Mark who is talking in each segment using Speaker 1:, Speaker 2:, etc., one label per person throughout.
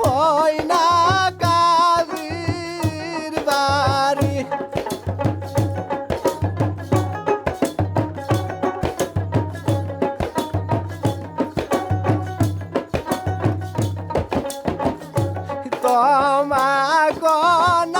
Speaker 1: হয় না কাজির বাড়ি। তোমা গনা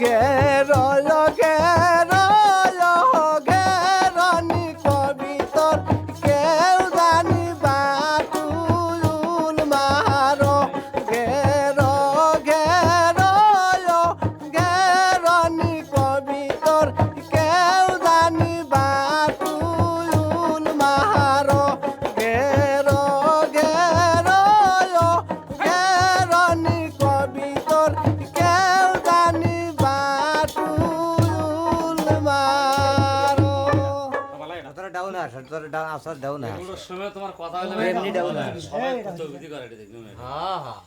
Speaker 1: লাগে না
Speaker 2: তোর আসার দাও
Speaker 3: না সময় তোমার কথা
Speaker 2: এমনি দাও না
Speaker 3: সবাই করে দেখুন
Speaker 2: হ্যাঁ হ্যাঁ।